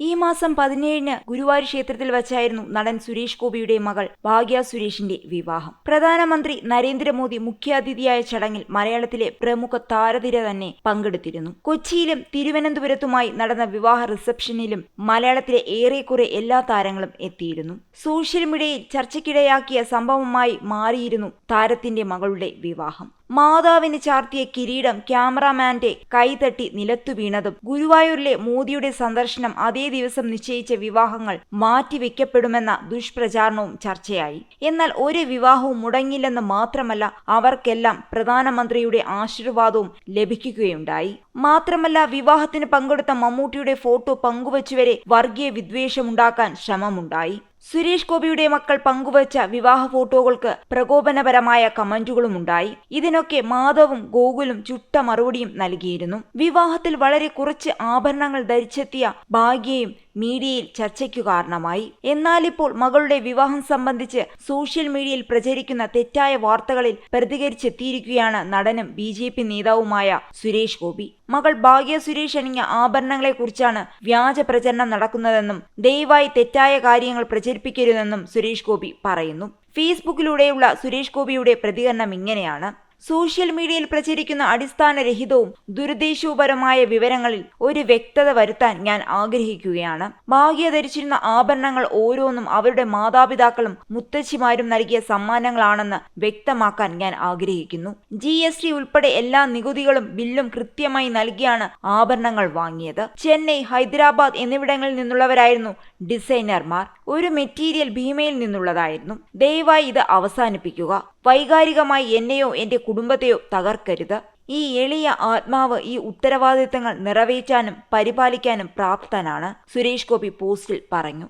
ഈ മാസം പതിനേഴിന് ഗുരുവായൂർ ക്ഷേത്രത്തിൽ വച്ചായിരുന്നു നടൻ സുരേഷ് ഗോപിയുടെ മകൾ ഭാഗ്യ സുരേഷിന്റെ വിവാഹം. പ്രധാനമന്ത്രി നരേന്ദ്രമോദി മുഖ്യാതിഥിയായ ചടങ്ങിൽ മലയാളത്തിലെ പ്രമുഖ താരതിര തന്നെ പങ്കെടുത്തിരുന്നു. കൊച്ചിയിലും തിരുവനന്തപുരത്തുമായി നടന്ന വിവാഹ റിസപ്ഷനിലും മലയാളത്തിലെ ഏറെക്കുറെ എല്ലാ താരങ്ങളും എത്തിയിരുന്നു. സോഷ്യൽ മീഡിയയിൽ ചർച്ചയ്ക്കിടയാക്കിയ സംഭവമായി മാറിയിരുന്നു താരത്തിന്റെ മകളുടെ വിവാഹം. മാതാവിന് ചാർത്തിയ കിരീടം ക്യാമറാമാന്റെ കൈതട്ടി നിലത്തു വീണതും ഗുരുവായൂരിലെ മോദിയുടെ സന്ദർശനം അതേ ദിവസം നിശ്ചയിച്ച വിവാഹങ്ങൾ മാറ്റിവെക്കപ്പെടുമെന്ന ദുഷ്പ്രചാരണവും ചർച്ചയായി. എന്നാൽ ഒരു വിവാഹവും മുടങ്ങില്ലെന്ന് മാത്രമല്ല അവർക്കെല്ലാം പ്രധാനമന്ത്രിയുടെ ആശീർവാദവും ലഭിക്കുകയുണ്ടായി. മാത്രമല്ല വിവാഹത്തിന് പങ്കെടുത്ത മമ്മൂട്ടിയുടെ ഫോട്ടോ പങ്കുവച്ചുവരെ വർഗീയ വിദ്വേഷമുണ്ടാക്കാൻ ശ്രമമുണ്ടായി. സുരേഷ് ഗോപിയുടെ മക്കൾ പങ്കുവച്ച വിവാഹ ഫോട്ടോകൾക്ക് പ്രകോപനപരമായ കമന്റുകളുമുണ്ടായി. ഇതിനൊക്കെ മാധവും ഗോകുലും ചുട്ട മറുപടിയും നൽകിയിരുന്നു. വിവാഹത്തിൽ വളരെ കുറച്ച് ആഭരണങ്ങൾ ധരിച്ചെത്തിയ ഭാഗ്യയും മീഡിയയിൽ ചർച്ചയ്ക്കു കാരണമായി. എന്നാലിപ്പോൾ മകളുടെ വിവാഹം സംബന്ധിച്ച് സോഷ്യൽ മീഡിയയിൽ പ്രചരിക്കുന്ന തെറ്റായ വാർത്തകളിൽ പ്രതികരിച്ചെത്തിയിരിക്കുകയാണ് നടനും ബി ജെ പി നേതാവുമായ സുരേഷ് ഗോപി. മകൾ ഭാഗ്യ സുരേഷ് അണിഞ്ഞ ആഭരണങ്ങളെക്കുറിച്ചാണ് വ്യാജ പ്രചരണം നടക്കുന്നതെന്നും ദയവായി തെറ്റായ കാര്യങ്ങൾ പ്രചരിപ്പിക്കരുതെന്നും സുരേഷ് ഗോപി പറയുന്നു. ഫേസ്ബുക്കിലൂടെയുള്ള സുരേഷ് ഗോപിയുടെ പ്രതികരണം ഇങ്ങനെയാണ്. സോഷ്യൽ മീഡിയയിൽ പ്രചരിക്കുന്ന അടിസ്ഥാനരഹിതവും ദുരുദ്ദേശവുപരമായ വിവരങ്ങളിൽ ഒരു വ്യക്തത വരുത്താൻ ഞാൻ ആഗ്രഹിക്കുകയാണ്. ഭാഗ്യ ധരിച്ചിരുന്ന ആഭരണങ്ങൾ ഓരോന്നും അവരുടെ മാതാപിതാക്കളും മുത്തച്ഛിമാരും നൽകിയ സമ്മാനങ്ങളാണെന്ന് വ്യക്തമാക്കാൻ ഞാൻ ആഗ്രഹിക്കുന്നു. ജി എസ് ടി ഉൾപ്പെടെ എല്ലാ നികുതികളും ബില്ലും കൃത്യമായി നൽകിയാണ് ആഭരണങ്ങൾ വാങ്ങിയത്. ചെന്നൈ ഹൈദരാബാദ് എന്നിവിടങ്ങളിൽ നിന്നുള്ളവരായിരുന്നു ഡിസൈനർമാർ. ഒരു മെറ്റീരിയൽ ഭീമയിൽ നിന്നുള്ളതായിരുന്നു. ദയവായി ഇത് അവസാനിപ്പിക്കുക. വൈകാരികമായി എന്നെയോ എന്റെ കുടുംബത്തെയോ തകർക്കരുത്. ഈ എളിയ ആത്മാവ് ഈ ഉത്തരവാദിത്തങ്ങൾ നിറവേറ്റാനും പരിപാലിക്കാനും പ്രാപ്തനാണ്. സുരേഷ് ഗോപി പോസ്റ്റിൽ പറഞ്ഞു.